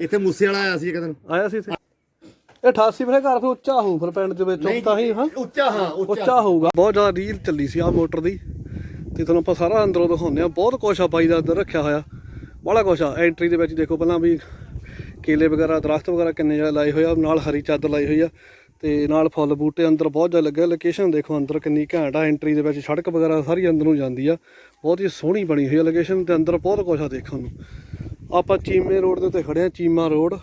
ਇੱਥੇ ਮੂਸੇ ਵਾਲਾ ਆਇਆ ਸੀ ਇੱਕ ਦਿਨ। ਆਇਆ ਸੀ ਇੱਥੇ। ਇਹ 88 ਫਿਰ ਘਰ ਫਿਰ ਉੱਚਾ ਹੋਊ ਫਿਰ ਪਿੰਡ ਦੇ ਵਿੱਚ ਤਾਂ ਹੀ ਹਾਂ? ਉੱਚਾ ਹਾਂ ਉੱਚਾ। ਹੋਊਗਾ। ਬਹੁਤ ਜ਼ਿਆਦਾ ਰੀਲ ਚੱਲੀ ਸੀ ਆ ਮੋਟਰ ਦੀ। ਤੇ ਤੁਹਾਨੂੰ ਆਪਾਂ ਸਾਰਾ ਅੰਦਰੋਂ ਦਿਖਾਉਂਦੇ ਆ ਬਹੁਤ ਕੁਛ ਆ ਬਾਈ ਦਾ ਅੰਦਰ ਰੱਖਿਆ ਹੋਇਆ। ਬੜਾ ਕੁਛ ਆ। ਐਂਟਰੀ ਦੇ ਵਿੱਚ ਦੇਖੋ ਪਹਿਲਾਂ ਵੀ ਕੇਲੇ ਵਗੈਰਾ ਦਰਖਤ ਵਗੈਰਾ ਕਿੰਨੇ ਜ਼ਿਆਦਾ ਲਾਏ ਹੋਏ ਆ। ਨਾਲ ਹਰੀ ਚਾਦਰ ਲਾਈ ਹੋਈ ਆ। ਤੇ ਨਾਲ ਫੁੱਲ ਬੂਟੇ ਅੰਦਰ ਬਹੁਤ ਜ਼ਿਆਦਾ ਲੱਗੇ ਲੋਕੇਸ਼ਨ ਦੇਖੋ ਅੰਦਰ ਕਿੰਨੀ ਘੈਂਟ ਆ। ਐਂਟਰੀ ਦੇ ਵਿੱਚ ਸੜਕ ਵਗੈਰਾ ਸਾਰੀ ਅੰਦਰ ਨੂੰ ਜਾਂਦੀ ਆ। ਬਹੁਤ ਹੀ ਸੋਹਣੀ ਬਣੀ ਹੋਈ ਆ ਲੋਕੇਸ਼ਨ ਤੇ ਅੰਦਰ ਬਹੁਤ ਕੁਛ ਆ ਦੇਖਣ ਨੂੰ। ਆਪਾਂ ਚੀਮੇ ਰੋਡ ਦੇ ਉੱਤੇ ਖੜੇ ਆ ਚੀਮਾ ਰੋਡ।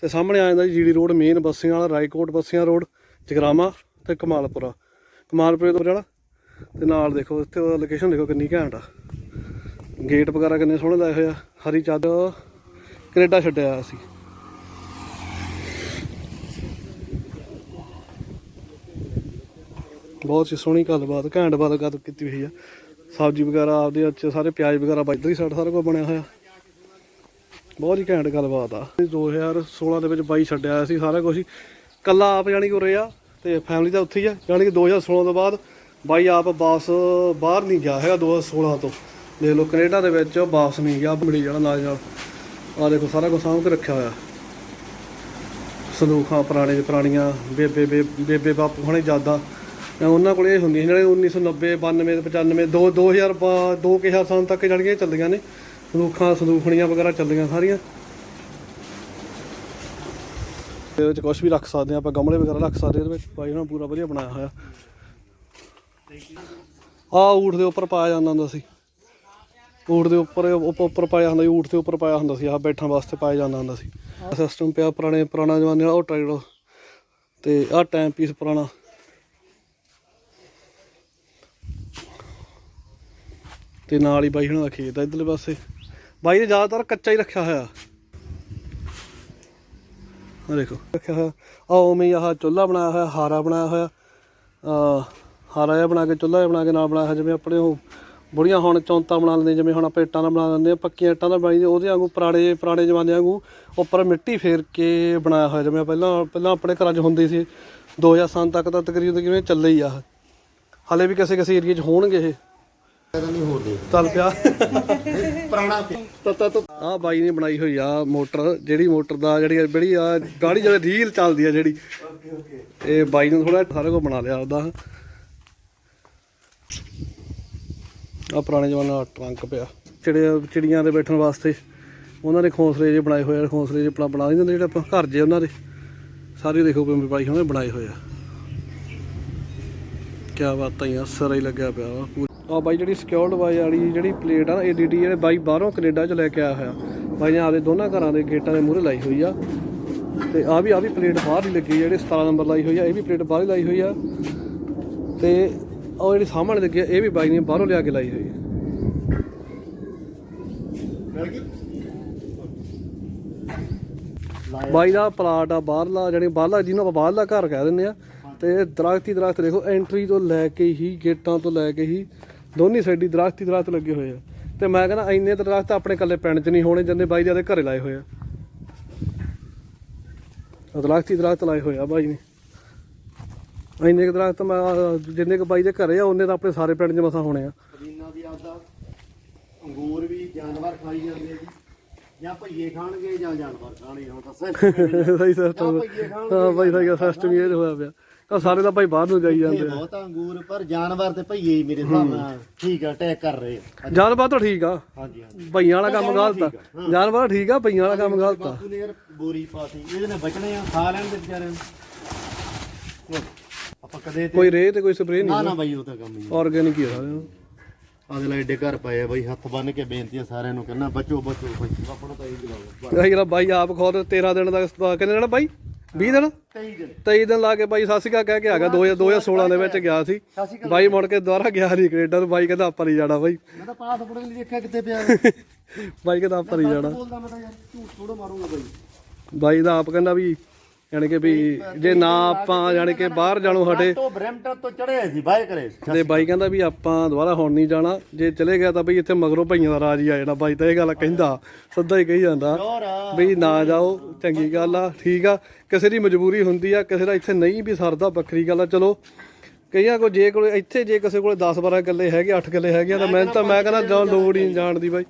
ਤੇ ਸਾਹਮਣੇ ਆ ਜਾਂਦਾ ਜੀ ਜੀਡੀ ਰੋਡ ਮੇਨ ਬੱਸਿਆਂ ਵਾਲਾ, ਰਾਏਕੋਟ ਬੱਸਿਆਂ ਰੋਡ, ਜਗਰਾਮਾ ਤੇ ਕਮਾਲਪੁਰਾ। ਕਮਾਲਪੁਰੇ ਤੋਂ ਜਾਣਾ। ਤੇ ਨਾਲ ਦੇਖੋ, ਇੱਥੇ ਲੋਕੇਸ਼ਨ ਦੇਖੋ ਕਿੰਨੀ ਘੈਂਟ ਆ। ਗੇਟ ਵਗੈਰਾ ਕਿੰਨੇ ਸੋਹਣੇ ਲਾਏ ਹੋਏ ਆ। ਹਰੀ ਚਾਦਰ, ਕੈਨੇਡਾ ਛੱਡਿਆ ਹੋਇਆ ਸੀ। ਬਹੁਤ ਹੀ ਸੋਹਣੀ ਗੱਲਬਾਤ, ਘੈਂਟ ਬਾਤ ਗੱਲ ਕੀਤੀ ਹੋਈ ਆ। ਸਬਜ਼ੀ ਵਗੈਰਾ ਆਪਦੇ ਅੱਛੇ ਸਾਰੇ ਪਿਆਜ਼ ਵਗੈਰਾ ਬਾਈਦਰ ਹੀ ਸਾਈਡ ਸਾਰਾ ਕੁਝ ਬਣਿਆ ਹੋਇਆ। ਬਹੁਤ ਹੀ ਘੈਂਟ ਗੱਲਬਾਤ ਆ। 2016 ਦੇ ਵਿੱਚ ਬਾਈ ਛੱਡਿਆ ਹੋਇਆ ਸੀ ਸਾਰਾ ਕੁਝ ਹੀ। ਕੱਲਾ ਆਪ ਜਾਣੀ ਕਿ ਉਰੇ ਆ ਤੇ ਫੈਮਿਲੀ ਤਾਂ ਉੱਥੇ ਹੀ ਆ। ਜਾਣੀ ਕਿ 2016 ਤੋਂ ਬਾਅਦ ਬਾਈ ਆਪ ਵਾਪਸ ਬਾਹਰ ਨਹੀਂ ਗਿਆ ਹੈਗਾ 2016 ਤੋਂ। ਦੇਖ ਲਓ, ਕੈਨੇਡਾ ਦੇ ਵਿੱਚ ਵਾਪਸ ਨਹੀਂ ਗਿਆ ਮਿਲੀ ਜਾਣਾ ਨਾਲ ਨਾਲ। ਆ ਦੇਖੋ, ਸਾਰਾ ਕੁਝ ਸਾਂਭ ਕੇ ਰੱਖਿਆ ਹੋਇਆ। ਸੰਦੂਖਾਂ, ਪੁਰਾਣੇ ਪੁਰਾਣੀਆਂ, ਬੇਬੇ ਬੇਬੇ ਬਾਪੂ ਹੁਣੇ ਜ਼ਿਆਦਾ। ਉਹਨਾਂ ਕੋਲ ਇਹ ਹੁੰਦੀਆਂ ਸੀ, ਜਿਹੜੇ 1990 92 95 ਦੋ 2000 ਪਾ- ਦੋ ਕੁ ਹਜ਼ਾਰ ਸਾਲ ਤੱਕ ਜਿਹੜੀਆਂ ਇਹ ਚੱਲੀਆਂ ਨੇ। ਸਲੂਖਾਂ ਸੰਦੂਖਣੀਆਂ ਵਗੈਰਾ ਚੱਲੀਆਂ ਸਾਰੀਆਂ। ਇਹਦੇ ਵਿੱਚ ਕੁਝ ਵੀ ਰੱਖ ਸਕਦੇ ਆ ਆਪਾਂ ਗਮਲੇ ਵਗੈਰਾ ਰੱਖ ਸਕਦੇ ਇਹਦੇ ਵਿੱਚ ਬਾਈ ਉਹਨਾਂ ਪੂਰਾ ਵਧੀਆ ਬਣਾਇਆ ਹੋਇਆ। ਆ ਊਠ ਦੇ ਉੱਪਰ ਪਾਇਆ ਜਾਂਦਾ ਹੁੰਦਾ ਸੀ। ਊਠ ਦੇ ਉੱਪਰ ਉੱਪਰ ਪਾਇਆ ਹੁੰਦਾ ਸੀ, ਊਠ ਦੇ ਉੱਪਰ ਪਾਇਆ ਹੁੰਦਾ ਸੀ, ਆਹ ਬੈਠਣ ਵਾਸਤੇ ਪਾਇਆ ਜਾਂਦਾ ਹੁੰਦਾ ਸੀ। ਸਿਸਟਮ ਪਿਆ ਪੁਰਾਣੇ, ਪੁਰਾਣਾ ਜ਼ਮਾਨੇ ਵਾਲਾ, ਉਹ ਟਰੈਕਟਰ। ਤੇ ਆਹ ਟਾਈਮ ਪੀਸ ਪੁਰਾਣਾ। ਤੇ ਨਾਲ ਹੀ ਬਾਈ ਹੁਣਾਂ ਦਾ ਖੇਤ ਆ ਇਧਰਲੇ ਪਾਸੇ। ਬਾਈ ਨੇ ਜ਼ਿਆਦਾਤਰ ਕੱਚਾ ਹੀ ਰੱਖਿਆ ਹੋਇਆ। ਆ ਦੇਖੋ, ਰੱਖਿਆ ਹੋਇਆ। ਆ ਉਵੇਂ ਆਹ ਚੁੱਲ੍ਹਾ ਬਣਾਇਆ ਹੋਇਆ, ਹਾਰਾ ਬਣਾਇਆ ਹੋਇਆ। ਆ ਹਾਰਾ ਜਿਹਾ ਬਣਾ ਕੇ, ਚੁੱਲ੍ਹਾ ਜਿਹਾ ਬਣਾ ਕੇ ਨਾਲ ਬਣਾਇਆ ਹੋਇਆ, ਜਿਵੇਂ ਆਪਣੇ ਉਹ ਬੁੜੀਆਂ ਹੁਣ ਚੌਂਤਾ ਬਣਾ ਲੈਂਦੇ ਜਿਵੇਂ ਹੁਣ ਆਪਾਂ ਇੱਟਾਂ ਦਾ ਬਣਾ ਲੈਂਦੇ ਆ ਪੱਕੀਆਂ ਇੱਟਾਂ ਨਾਲ ਬਣਾਈ ਉਹਦੇ ਵਾਂਗੂ ਪੁਰਾਣੇ ਪੁਰਾਣੇ ਜ਼ਮਾਨੇ ਵਾਂਗੂ ਉੱਪਰ ਮਿੱਟੀ ਫੇਰ ਕੇ ਬਣਾਇਆ ਹੋਇਆ, ਜਿਵੇਂ ਪਹਿਲਾਂ ਪਹਿਲਾਂ ਆਪਣੇ ਘਰਾਂ 'ਚ ਹੁੰਦੀ ਸੀ 2000 ਸਾਲ ਤੱਕ ਤਾਂ ਤਕਰੀਬਨ ਕਿਵੇਂ ਚੱਲੇ ਹੀ ਆ। ਹਲੇ ਵੀ ਕਿਸੇ ਕਿਸੇ ਏਰੀਆ 'ਚ ਹੋਣਗੇ ਇਹ। ਪਤਾ ਨਹੀਂ ਹੋਰ ਦੇ ਚੱਲ ਪਿਆ। ਪੁਰਾਣਾ ਤਤਾ ਤਤ ਆ ਬਾਈ ਨੇ ਬਣਾਈ ਹੋਈ ਆ ਮੋਟਰ ਜਿਹੜੀ ਮੋਟਰ ਦਾ ਜਿਹੜੀ ਬੜੀ ਆ ਗਾੜੀ ਜਿਹੜੀ ਰੀਲ ਚੱਲਦੀ ਆ ਜਿਹੜੀ। ਇਹ ਬਾਈ ਨੇ ਥੋੜਾ ਸਾਰੇ ਕੋ ਬਣਾ ਲਿਆ ਉਹਦਾ ਆ ਪੁਰਾਣੇ ਜ਼ਮਾਨੇ ਟਰੰਕ ਪਿਆ। ਚਿੜੀਆਂ ਚਿੜੀਆਂ ਦੇ ਬੈਠਣ ਵਾਸਤੇ। ਉਹਨਾਂ ਨੇ ਖੌਂਸਲੇ ਜੇ ਬਣਾਏ ਹੋਏ ਆ ਖੌਂਸਲੇ ਜੇ ਆਪਣਾ ਬਣਾ ਦਿੰਦੇ ਜਿਹੜੇ ਆਪਾਂ ਘਰ ਜੇ ਉਹਨਾਂ ਦੇ। ਸਾਰੇ ਦੇਖੋ ਵੀ ਬਾਈ ਉਹਨੇ ਬਣਾਏ ਹੋਏ ਆ। ਕਿਆ ਬਾਤਾਂ ਆ ਸਰਾ ਹੀ ਲੱਗਿਆ ਪਿਆ ਵਾ ਪੂਰਾ। ਆ ਬਾਈ ਜਿਹੜੀ ਸਿਕਿਉਰਡ ਬਾਈ ਵਾਲੀ ਜਿਹੜੀ ਪਲੇਟ ਆ ਏਡੀਡੀ ਜਿਹੜੇ ਬਾਈ ਬਾਹਰੋਂ ਕੈਨੇਡਾ ਚ ਲੈ ਕੇ ਆਇਆ ਹੋਇਆ। ਬਾਈ ਨੇ ਆਪਦੇ ਦੋਨਾਂ ਘਰਾਂ ਦੇ ਗੇਟਾਂ ਦੇ ਮੂਹਰੇ ਲਾਈ ਹੋਈ ਆ। ਤੇ ਆ ਵੀ ਆ ਵੀ ਪਲੇਟ ਬਾਹਰ ਹੀ ਲੱਗੀ ਜਿਹੜੀ 17 ਨੰਬਰ ਲਾਈ ਹੋਈ ਆ ਇਹ ਵੀ ਪਲੇਟ ਬਾਹਰ ਹੀ ਲਾਈ ਹੋਈ ਆ। ਤੇ ਉਹ ਜਿਹੜੀ ਸਾਹਮਣੇ ਲੱਗੀ ਆ ਇਹ ਵੀ ਬਾਈ ਨੇ ਬਾਹਰੋਂ ਲਿਆ ਕੇ ਲਾਈ ਹੋਈ ਆ। ਬਾਈ ਦਾ ਪਲਾਟ ਆ ਬਾਹਰਲਾ ਜਿਹੜੀ ਬਾਹਰਲਾ ਜਿਹਨੂੰ ਆਪਾਂ ਬਾਹਰਲਾ ਘਰ ਕਹਿ ਦਿੰਦੇ ਆ। ਤੇ ਦਰਖਤ ਹੀ ਦਰਖਤ ਦੇਖੋ ਐਂਟਰੀ ਤੋਂ ਲੈ ਕੇ ਹੀ ਗੇਟਾਂ ਤੋਂ ਲੈ ਕੇ ਹੀ। ਦੋਨੀ ਸਾਈਡੀ ਦਰਖਤ ਹੀ ਦਰਖਤ ਲੱਗੇ ਹੋਏ ਆ। ਤੇ ਮੈਂ ਕਹਿੰਦਾ ਇੰਨੇ ਦਰਖਤ ਆਪਣੇ ਇਕੱਲੇ ਪਿੰਡ 'ਚ ਨਹੀਂ ਹੋਣੇ ਜਿੰਨੇ ਬਾਈ ਦੇ ਘਰੇ ਲਾਏ ਹੋਏ ਆ। ਦਰਖਤ ਹੀ ਦਰਖਤ ਲਾਏ ਹੋਏ ਆ ਬਾਈ ਨੇ। ਇੰਨੇ ਕੁ ਦਰਖਤ ਮੈਂ ਜਿੰਨੇ ਕੁ ਬਾਈ ਦੇ ਘਰੇ ਆ ਉਹਨੇ ਤਾਂ ਆਪਣੇ ਸਾਰੇ ਪਿੰਡ 'ਚ ਮਸਾ ਹੋਣੇ ਆ। ਪਦੀਨਾ ਦੀ ਆਦਾ ਅੰਗੂਰ ਵੀ ਜਾਨਵਰ ਖਾਈ ਜਾਂਦੇ ਆ ਜੀ। ਜਾਂ ਭਈਏ ਖਾਣਗੇ ਜਾਂ ਜਾਨਵਰ ਖਾਣਗੇ ਹੁਣ ਤਾਂ ਸਿਰ ਸਹੀ ਸਿਸਟਮ ਭਈਏ ਖਾਣਗੇ ਹਾਂ ਬਾਈ ਦਾ ਸਿਸਟਮ ਇਹ ਹੋਇਆ ਪਿਆ। ਤਾਂ ਸਾਰੇ ਤਾਂ ਬਾਈ ਬਾਹਰ ਨੂੰ ਜਾਈ ਜਾਂਦੇ ਆ। ਬਹੁਤ ਅੰਗੂਰ ਪਰ ਜਾਨਵਰ ਤੇ ਭਈਏ ਹੀ ਮੇਰੇ ਹਿਸਾਬ ਨਾਲ ਠੀਕ ਆ ਅਟੈਕ ਕਰ ਰਹੇ ਆ। ਜਾਨਵਰ ਤਾਂ ਠੀਕ ਆ। ਹਾਂਜੀ ਹਾਂਜੀ। ਭਈਆਂ ਵਾਲਾ ਕੰਮ ਗਲਤ ਆ। ਜਾਨਵਰ ਠੀਕ ਆ ਭਈਆਂ ਵਾਲਾ ਕੰਮ ਗਲਤ ਆ। ਬਾਪੂ ਨੇ ਯਾਰ ਬੋਰੀ ਪਾਤੀ। ਇਹਦੇ ਨਾਲ ਬਚਣੇ ਆ ਖਾ ਲੈਣ ਦੇ ਵਿਚਾਰਿਆਂ ਨੂੰ। ਲਓ, ਆਪਾਂ ਕਦੇ ਤੇ ਕੋਈ ਰੇਹ ਤੇ ਕੋਈ ਸਪਰੇਅ ਨਾ ਨਹੀਂ ਨਾ ਬਾਈ ਉਹ ਤਾਂ ਕੰਮ ਹੀ ਆਰਗੈਨਿਕ ਹੀ ਆ ਸਾਰਿਆਂ ਲਈ ਏਡੇ ਘਰ ਪਏ ਆ ਬਾਈ ਹੱਥ ਬੰਨ ਕੇ ਬੇਨਤੀ ਆ ਸਾਰਿਆਂ ਨੂੰ ਕਹਿੰਦਾ ਬਚੋ ਬਚੋ ਬਾਈ। ਆਪਣਾ ਤਾਂ ਇਹ ਜਵਾਬ ਜਿਹੜਾ ਬਾਈ ਆਪ ਖੁਦ 13 ਦਿਨ ਦਾ ਅਹ ਕਿੰਨੇ ਦਿਨ ਬਾਈ? 20 ਦਿਨ? 23 ਦਿਨ। 23 ਦਿਨ ਲਾ ਕੇ ਬਾਈ ਸਾਸਿਕਾ ਕਹਿ ਕੇ ਆ ਗਿਆ। 2016 ਦੇ ਵਿੱਚ ਗਿਆ ਸੀ। ਬਾਈ ਮੁੜ ਕੇ ਦੁਬਾਰਾ ਗਿਆ ਨਹੀਂ ਕੈਨੇਡਾ ਨੂੰ ਬਾਈ ਕਹਿੰਦਾ ਆਪਾਂ ਨਹੀਂ ਜਾਣਾ ਬਾਈ। ਮੈਂ ਤਾਂ ਪਾਸਪੋਰਟ ਨਹੀਂ ਦੇਖਿਆ ਕਿੱਥੇ ਪਿਆ। ਬਾਈ ਕਹਿੰਦਾ ਆਪਾਂ ਨਹੀਂ ਜਾਣਾ। ਬੋਲਦਾ ਮੈਂ ਤਾਂ ਯਾਰ ਝੂਠ ਥੋੜਾ ਮਾਰੂੰਗਾ ਬਾਈ। ਬਾਈ ਦਾ ਆਪ ਕਹਿੰਦਾ ਵੀ ਯਾਨੀ ਕਿ ਵੀ ਜੇ ਨਾ ਆਪਾਂ ਯਾਨੀ ਕਿ ਬਾਹਰ ਜਾਣੋਂ ਹਟੇ ਤੋਂ ਬ੍ਰੈਂਟਨ ਤੋਂ ਚੜਿਆ ਸੀ ਬਾਈ ਕਰੇ ਤੇ ਬਾਈ ਕਹਿੰਦਾ ਵੀ ਆਪਾਂ ਦੁਬਾਰਾ ਹੁਣ ਨਹੀਂ ਜਾਣਾ। ਜੇ ਚਲੇ ਗਿਆ ਤਾਂ ਬਈ ਇੱਥੇ ਮਗਰੋਂ ਭਈਆਂ ਦਾ ਰਾਜ ਹੀ ਆ ਜਾਣਾ। ਬਾਈ ਤਾਂ ਇਹ ਗੱਲ ਕਹਿੰਦਾ ਸਿੱਧਾ ਹੀ ਕਹੀ ਜਾਂਦਾ ਬਈ ਨਾ ਜਾਓ ਚੰਗੀ ਗੱਲ ਆ ਠੀਕ ਆ। ਕਿਸੇ ਦੀ ਮਜਬੂਰੀ ਹੁੰਦੀ ਆ ਕਿਸੇ ਦਾ ਇੱਥੇ ਨਹੀਂ ਵੀ ਸਰਦਾ ਵੱਖਰੀ ਗੱਲ ਆ। ਚਲੋ ਕਈਆਂ ਕੋ ਜੇ ਕੋਲੇ ਇੱਥੇ ਜੇ ਕਿਸੇ ਕੋਲੇ 10 12 ਕਿੱਲੇ ਹੈਗੇ 8 ਕਿੱਲੇ ਹੈਗੇ ਤਾਂ ਮੈਂ ਤਾਂ ਮੈਂ ਕਹਿੰਦਾ ਜਾਂ ਲੋੜ ਹੀ ਨਹੀਂ ਜਾਣ ਦੀ ਬਾਈ।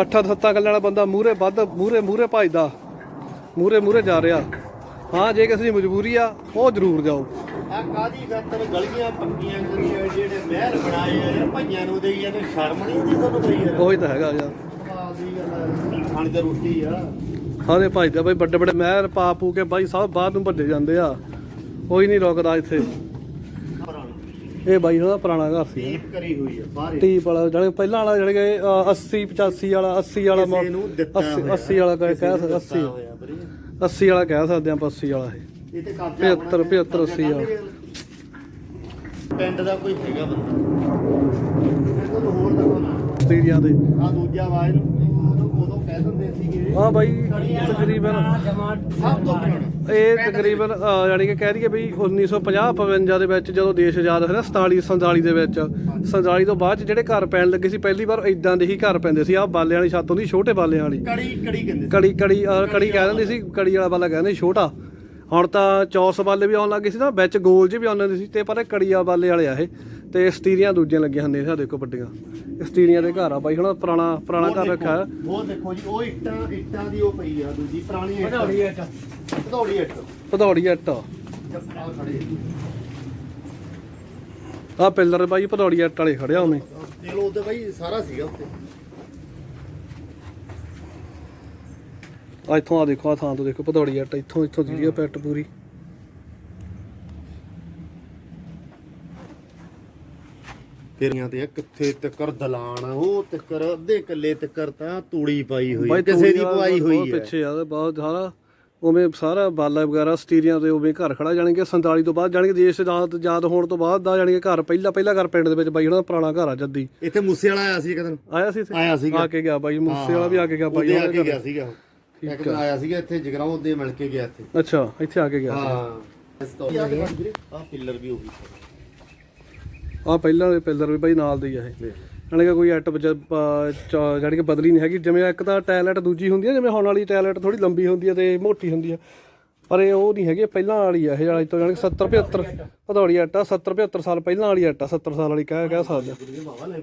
ਅੱਠਾਂ ਸੱਤਾਂ ਗੱਲਾਂ ਵਾਲਾ ਬੰਦਾ ਮੂਰੇ ਵੱਧ ਮੂਰੇ ਮੂਰੇ ਭਜਦਾ। ਮੂਰੇ ਮੂਰੇ ਜਾ ਰਿਹਾ। ਹਾਂ ਜੇ ਕਿਸੇ ਦੀ ਮਜਬੂਰੀ ਆ ਉਹ ਜ਼ਰੂਰ ਜਾਓ ਆ ਕਾਦੀ ਖਾਤਰ ਗਲੀਆਂ ਪੱਕੀਆਂ ਕਰੀਆਂ ਜਿਹੜੇ ਮਹਿਲ ਬਣਾਏ ਆ ਯਾਰ ਭਈਆਂ ਨੂੰ ਦੇਈ ਜਾਂਦੇ ਸ਼ਰਮ ਨਹੀਂ ਆਉਂਦੀ ਤੁਹਾਨੂੰ ਬਈ ਯਾਰ? ਉਹੀ ਤਾਂ ਹੈਗਾ ਯਾਰ। ਕਮਾਲ ਦੀ ਗੱਲ ਆ। ਖਾਣੀ ਤਾਂ ਰੋਟੀ ਆ ਸਾਰੇ ਭਜਦੇ ਬਈ ਵੱਡੇ ਵੱਡੇ ਮਹਿਰ ਪਾ ਪੂ ਕੇ ਬਾਈ ਸਭ ਬਾਹਰ ਨੂੰ ਭੱਜੇ ਜਾਂਦੇ ਆ। ਕੋਈ ਨਹੀਂ ਰੁਕਦਾ ਇੱਥੇ। ਇਹ ਬਾਈ ਉਹਦਾ ਪੁਰਾਣਾ ਘਰ ਸੀ। ਦੀਪ ਕਰੀ ਹੋਈ ਆ ਸਾਰੇ ਟੀਪ ਵਾਲਾ ਜਿਹੜੇ ਪਹਿਲਾਂ ਵਾਲਾ ਜਿਹੜੇ ਕਿ 80 85 ਵਾਲਾ 80 ਵਾਲਾ ਕਿਸੇ ਨੂੰ ਦਿੱਤਾ 80 ਹੋਇਆ। 80 ਵਾਲਾ ਕਹਿ ਕਿਸੇ ਨੂੰ ਕਹਿ ਦਿੱਤਾ 80 ਹੋਇਆ। ਵੀਰੇ। 80 ਵਾਲਾ ਕਹਿ ਸਕਦੇ ਆਪਾਂ 80 ਵਾਲਾ ਇਹ। ਇਹ ਤੇ ਕਬਜ਼ਾ 75 75 80 ਆ ਪਿੰਡ ਦਾ ਕੋਈ ਹੈਗਾ ਬੰਦਾ? ਹੋਰ ਸਟੀਰੀਆਂ ਦੇ। ਆ ਦੂਜਾ ਆਵਾਜ਼ ਨੂੰ ਉਦੋਂ ਉਦੋਂ ਕਹਿ ਦਿੰਦੇ ਸੀਗੇ। ਹਾਂ ਬਾਈ ਤਕਰੀਬਨ। ਸਭ ਤੋਂ ਪੁਰਾਣਾ। ਇਹ ਤਕਰੀਬਨ ਅਹ, ਯਾਨੀ ਕਿ ਕਹਿ ਦਈਏ ਵੀ 1950 52 ਦੇ ਵਿੱਚ ਜਦੋਂ ਦੇਸ਼ ਆਜ਼ਾਦ ਹੋਇਆ 47 47 ਦੇ ਵਿੱਚ 47 ਤੋਂ ਬਾਅਦ 'ਚ ਜਿਹੜੇ ਘਰ ਪੈਣ ਲੱਗੇ ਸੀ ਪਹਿਲੀ ਵਾਰ ਇਦਾਂ ਦੇ ਹੀ ਘਰ ਪੈਂਦੇ ਸੀ। ਆਹ ਬਾਲਿਆਂ ਵਾਲੀ ਛੱਤ ਹੁੰਦੀ ਛੋਟੇ ਬਾਲਿਆਂ ਵਾਲੀ। ਕੜੀ ਕੜੀ ਕਹਿੰਦੇ ਕੜੀ ਕੜੀ ਕੜੀ ਕਹਿ ਦਿੰਦੇ ਸੀ ਕੜੀ ਵਾਲਾ ਬਾਲਾ ਕਹਿੰਦੇ ਸੀ ਛੋਟਾ। ਹੁਣ ਤਾਂ ਚੌਰਸ ਬਾਲੇ ਵੀ ਆਉਣ ਲੱਗੇ ਸੀ ਨਾ ਵਿੱਚ ਗੋਲ ਜਿਹੇ ਵੀ ਆਉਂਦੇ ਸੀ ਤੇ ਪਰ ਇਹ ਕੜੀਆ ਬਾਲੇ ਵਾਲੇ ਆ ਇਹ। ਤੇ ਸਟੀਰੀਆਂ ਦੂਜੀਆਂ ਲੱਗੀਆਂ ਹੁੰਦੀਆਂ ਸੀ ਆਹ ਦੇਖੋ ਵੱਡੀਆਂ ਸਟੀਰੀਆਂ ਦੇ ਘਰ ਆ ਬਾਈ ਹੁਣ ਪੁਰਾਣਾ ਪੁਰਾਣਾ ਘਰ ਰੱਖਿਆ। ਉਹ ਦੇਖੋ ਜੀ ਉਹ ਇੱਟਾਂ ਇੱਟਾਂ ਦੀ ਉਹ ਪਈ ਆ ਦੂਜੀ ਪੁਰਾਣੀ ਇੱਟ। ਵਧੌੜੀ ਇੱਟ। ਭਦੌੜੀ ਇੱਟ। ਭਦੌੜੀ ਇੱਟ। ਆ ਪਿੱਲਰ ਬਾਈ ਭਦੌੜੀ ਇੱਟ ਵਾਲੇ ਖੜਿਆ ਉਹਨੇ। ਦੇਖ ਲਓ ਉਹਦੇ ਬਾਈ ਸਾਰਾ ਸੀਗਾ ਉੱਤੇ ਆ ਇੱਥੋਂ ਆ ਦੇਖੋ ਆ ਥਾਂ ਤੋਂ ਦੇਖੋ ਭਦੌੜੀ ਇੱਟ ਇੱਥੋਂ ਇੱਥੋਂ ਦੀ ਆ ਪੈਟ ਪੂਰੀ। ਫੇਰੀਆਂ ਤੇ ਆ, ਕਿੱਥੇ ਤੱਕਰ ਦਲਾਨ ਉਹ ਤੱਕਰ ਅੱਧੇ ਕੱਲੇ ਤੱਕਰ ਤਾਂ ਤੂੜੀ ਪਾਈ ਹੋਈ ਆ, ਕਿਸੇ ਦੀ ਪਵਾਈ ਹੋਈ ਹੈ ਪਿੱਛੇ ਆ ਬਹੁਤ ਸਾਰਾ ਉਵੇਂ ਸਾਰਾ ਬਾਲਾ ਵਗੈਰਾ ਸਟੀਰੀਆਂ ਤੇ ਉਵੇਂ ਘਰ ਖੜਾ ਜਾਣਗੇ 47 ਤੋਂ ਬਾਅਦ ਜਾਣਗੇ ਦੇਸ਼ ਆਜ਼ਾਦ ਆਜ਼ਾਦ ਹੋਣ ਤੋਂ ਬਾਅਦ ਦਾ ਜਾਣਗੇ ਘਰ ਪਹਿਲਾ ਪਹਿਲਾ ਘਰ ਪਿੰਡ ਦੇ ਵਿੱਚ ਬਾਈ ਉਹਨਾਂ ਦਾ ਪੁਰਾਣਾ ਘਰ ਆ ਜੱਦੀ। ਇੱਥੇ ਮੂਸੇ ਵਾਲਾ ਆਇਆ ਸੀ ਇੱਕ ਦਿਨ। ਆਇਆ ਸੀ ਇੱਥੇ? ਆਇਆ ਸੀਗਾ। ਆ ਕੇ ਗਿਆ ਬਾਈ ਮੂਸੇ ਵਾਲਾ ਵੀ ਆ ਕੇ ਗਿਆ ਬਾਈ ਉਹਦੇ ਆ ਕੇ ਗਿਆ ਸੀਗਾ ਇੱਕ ਦਿਨ ਆਇਆ ਸੀਗਾ ਇੱਥੇ ਜਗਰਾਉਂ ਦੇ ਮਿਲ ਕੇ ਗਿਆ ਇੱਥੇ। ਅੱਛਾ ਇੱਥੇ ਆ ਕੇ ਗਿਆ ਹਾਂ। ਆ ਪਿੱਲਰ ਵੀ ਉਹੀ। ਆ ਪਹਿਲਾਂ ਦੇ ਪਿੱਲਰ ਵੀ ਬਾਈ ਨਾਲ ਦੇ ਹੀ ਆ ਇਹ। ਕਿ ਕੋਈ ਐਟ ਜਾਣੀ ਕਿ ਬਦਲੀ ਨਹੀਂ ਹੈਗੀ। ਜਿਵੇਂ ਇੱਕ ਤਾਂ ਟਾਇਲਟ ਦੂਜੀ ਹੁੰਦੀ ਹੈ ਜਿਵੇਂ ਹੁਣ ਵਾਲੀ ਟਾਇਲਟ ਥੋੜੀ ਲੰਬੀ ਹੁੰਦੀ ਹੈ ਤੇ ਮੋਟੀ ਹੁੰਦੀ ਹੈ ਪਰ ਇਹ ਉਹ ਨਹੀਂ ਹੈਗੀ ਪਹਿਲਾਂ ਵਾਲੀ ਆ ਇਹ ਵਾਲੀ ਤੋਂ ਜਾਣੀ ਕਿ 70 75 ਭਦੌੜੀ ਆਟਾ 70 75 ਸਾਲ ਪਹਿਲਾਂ ਵਾਲੀ ਆਟਾ 70 ਸਾਲ ਵਾਲੀ ਕਹਿ ਕਹਿ ਸਕਦੇ ਹਾਂ। ਵੀਰੇ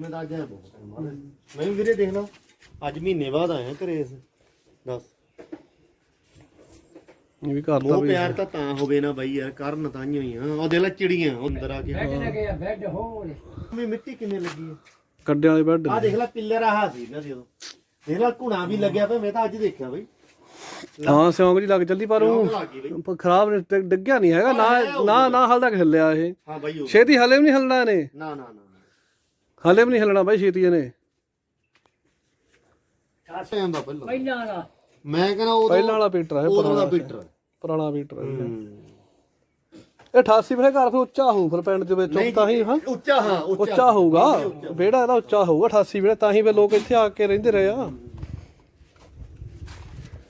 ਤਾਂ ਅੱਜ ਅੱਜ ਮਹੀਨੇ ਬਾਅਦ ਆਇਆ ਘਰੇ ਇਸ। ਦੱਸ। ਇਹ ਵੀ ਘਰ ਦਾ ਮੋਹ ਵੀ। ਪਿਆਰ ਤਾਂ ਤਾਂ ਹੋਵੇ ਨਾ ਬਾਈ ਯਾਰ ਕਰਨ ਤਾਂ ਹੀ ਹੋਈਆਂ ਉਹ ਦੇ ਲੈ ਚਿੜੀਆਂ ਉਹ ਅੰਦਰ ਆ ਕੇ। ਬੈੱਡ ਲੱਗੇ ਆ ਬੈੱਡ ਹੋਰ। ਵੀ ਮਿੱਟੀ ਕਿਵੇਂ ਲੱਗੀ ਹੈ ਕੱਡਿਆਂ ਵਾਲੇ ਬੈੱਡ ਆ ਦੇਖ ਲੈ ਪਿੱਲਰ ਆਹ ਸੀ ਨਾ ਜਦੋਂ ਦੇਖ ਲੈ ਘੁਣਾ ਵੀ ਲੱਗਿਆ ਪਿਆ ਮੈਂ ਤਾਂ ਅੱਜ ਦੇਖਿਆ ਬਈ। ਹਾਂ ਸਿਉਂਕ ਜੀ ਲੱਗ ਚੱਲਦੀ ਪਰ ਉਹ ਲੱਗ ਗਈ ਬਈ। ਪ- ਖਰਾਬ ਨਹੀਂ ਡਿ- ਡਿੱਗਿਆ ਨਹੀਂ ਹੈਗਾ ਨਾ ਨਾ ਨਾ ਹਾਲ ਤੱਕ ਹਿੱਲਿਆ ਇਹ। ਹਾਂ ਬਾਈ ਉਹ। ਛੇਤੀ ਹਲੇ ਵੀ ਨਹੀਂ ਹਿੱਲਣਾ ਨਾ ਨਾ ਨਾ ਨਾ। ਹਲੇ ਵੀ ਨਹੀਂ ਹਿੱਲਣਾ ਬਾਈ ਛੇਤੀ ਇਹਨੇ। ਟਾਈਮ ਦਾ ਪਹਿਲਾਂ? ਪਹਿਲਾਂ ਵਾਲਾ। ਮੈਂ ਕਹਿੰਦਾ ਉਹ ਪਹਿਲਾਂ ਵਾਲਾ ਪੀਟਰ ਹੈ ਉਹਦਾ ਪੁਰਾਣਾ ਦਾ ਪੀਟਰ। ਪੁਰਾਣਾ ਪੀਟਰ ਹੈ ਇਹ 88 ਵੇ ਘਰ ਫਿਰ ਉੱਚਾ ਹੋਊ ਫਿਰ ਪਿੰਡ ਦੇ ਵਿੱਚ ਤਾਂ ਹੀ ਹਾਂ। ਉੱਚਾ ਹਾਂ ਉੱਚਾ। ਹੋਊਗਾ। ਵਿਹੜਾ ਇਹਦਾ ਉੱਚਾ ਹੋਊਗਾ 88 ਵੇਲੇ ਤਾਂ ਹੀ ਵੇ ਲੋਕ ਇੱਥੇ ਆ ਕੇ ਰਹਿੰਦੇ ਰਹੇ ਆ।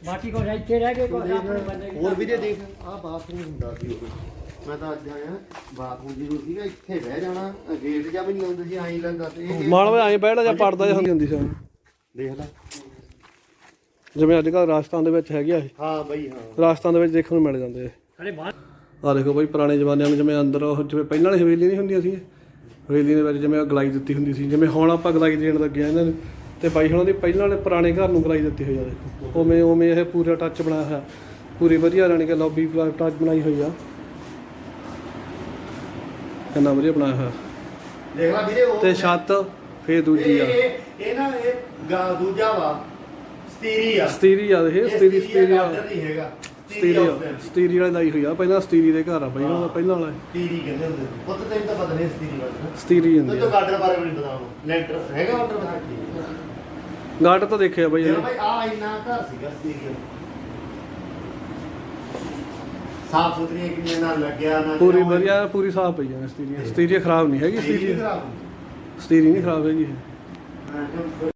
ਬਾਕੀ ਕੋ ਇੱਥੇ ਰਹਿ ਗਏ ਕੋ ਆਪਣੇ ਬੰਦੇ ਹੋਰ ਵੀਰੇ ਦੇਖ ਆਹ ਬਾਥਰੂਮ ਹੁੰਦਾ ਸੀ ਉਹ। ਮੈਂ ਤਾਂ ਅੱਜ ਆਇਆ ਬਾਥਰੂਮ ਜ਼ਰੂਰ ਸੀਗਾ ਇੱਥੇ ਬਹਿ ਜਾਣਾ ਗੇਟ ਜਾਂ ਵੀ ਨਹੀਂ ਆਉਂਦੇ ਸੀ ਐਂ ਲੱਗਾ ਤੇ ਇਹ ਮਾਲ ਵੇ ਐਂ ਬੈਠਾ ਜਾਂ ਪੜਦਾ ਜਾਂ ਹੁੰਦੀ ਸੀ। ਦੇਖ ਲੈ। ਜਿਵੇਂ ਅੱਜ ਕੱਲ੍ਹ ਰਾਜਸਥਾਨ ਦੇ ਵਿੱਚ ਹੈਗੀ ਆ ਇਹ। ਹਾਂ ਬਈ ਹਾਂ। ਰਾਜਸਥਾਨ ਦੇ ਵਿੱਚ ਦੇਖਣ ਨੂੰ ਮਿਲ ਜਾਂਦੇ ਬਾਹਰ ਆ ਦੇਖੋ ਬਈ ਪੁਰਾਣੇ ਜ਼ਮਾਨਿਆਂ ਨੂੰ ਜਿਵੇਂ ਅੰਦਰ ਉਹ ਜਿਵੇਂ ਪਹਿਲਾਂ ਵਾਲੀ ਹਵੇਲੀ ਨਹੀਂ ਹੁੰਦੀਆਂ ਸੀ ਹਵੇਲੀ ਦੇ ਵਿੱਚ ਜਿਵੇਂ ਉਹ ਗਲਾਈ ਦਿੱਤੀ ਹੁੰਦੀ ਸੀ। ਜਿਵੇਂ ਹੁਣ ਆਪਾਂ ਗਲਾਈ ਦੇਣ ਲੱਗੇ ਆ ਇਹਨਾਂ ਨੂੰ। ਤੇ ਬਾਈ ਹੁਣਾਂ ਦੀ ਪਹਿਲਾਂ ਵਾਲੇ ਪੁਰਾਣੇ ਘਰ ਨੂੰ ਗਲਾਈ ਦਿੱਤੀ ਹੋਈ ਆ ਦੇਖੋ। ਉਵੇਂ ਉਵੇਂ ਇਹ ਪੂਰਾ ਟੱਚ ਬਣਾਇਆ ਹੋਇਆ। ਪੂਰੀ ਵਧੀਆ ਰਾਣੀ ਕਿ ਲੌਬੀ ਟੱਚ ਬਣਾਈ ਹੋਈ ਆ। ਕਿੰਨਾ ਵਧੀਆ ਬਣਾਇਆ ਹੋਇਆ। ਦੇਖ ਲੈ ਵੀਰੇ ਉਹ ਤੇ ਛੱਤ ਫੇਰ ਦੂਜੀ ਆ। ਇਹ ਇਹ- ਇਹ ਨਾ ਇਹ ਗਾ ਦੂਜਾ ਵਾ। ਸਟੀਰੀ ਆ ਸਟੀਰੀ ਆ ਇਹ ਸਟੀਰੀ ਸਟੀਰੀ ਆ ਨਹੀਂ ਹੈਗਾ। ਸਟੀਰੀ ਆ ਸਟੀਰੀ ਵਾਲੀ ਲਾਈ ਹੋਈ ਆ। ਪਹਿਲਾਂ ਸਟੀਰੀ ਦੇ ਘਰ ਆ ਦਾ ਪਹਿਲਾਂ ਵਾਲਾ ਸਟੀਰੀ ਕਹਿੰਦੇ ਹੁੰਦੇ ਸੀ। ਪੁੱਤ ਤੈਨੂੰ ਤਾਂ ਪਤਾ ਨਹੀਂ ਸਟੀਰੀ ਬਾਰੇ। ਸਟੀਰੀ ਹੁੰਦੀ ਤੈਨੂੰ ਆ ਗਾਰਡਨ ਬਾਰੇ ਵੀ ਨਹੀਂ ਪਤਾ ਲੈਂਟਰ ਹੈਗਾ ਆਰਡਰ ਬਤਾ ਗਾਰਡ ਤਾਂ ਦੇਖਿਆ ਬਾਈ ਇਹਨੇ। ਆ ਇੰਨਾ ਘਰ ਸੀਗਾ ਸਟੀਰੀ ਸਾਫ਼ ਸੁਥਰੀਆਂ ਕਿੰਨੀਆਂ ਨਾਲ ਲੱਗਿਆ ਨਾ ਪੂਰੀ ਵਧੀਆ ਪੂਰੀ ਸਾਫ਼ ਪਈ ਆ ਸਟੀਰੀ ਸਟੀਰੀ ਖਰਾਬ ਨਹੀਂ ਹੈਗੀ ਸਟੀਰੀ ਸਟੀਰੀ ਨਹੀਂ ਖਰਾਬ ਹੈਗੀ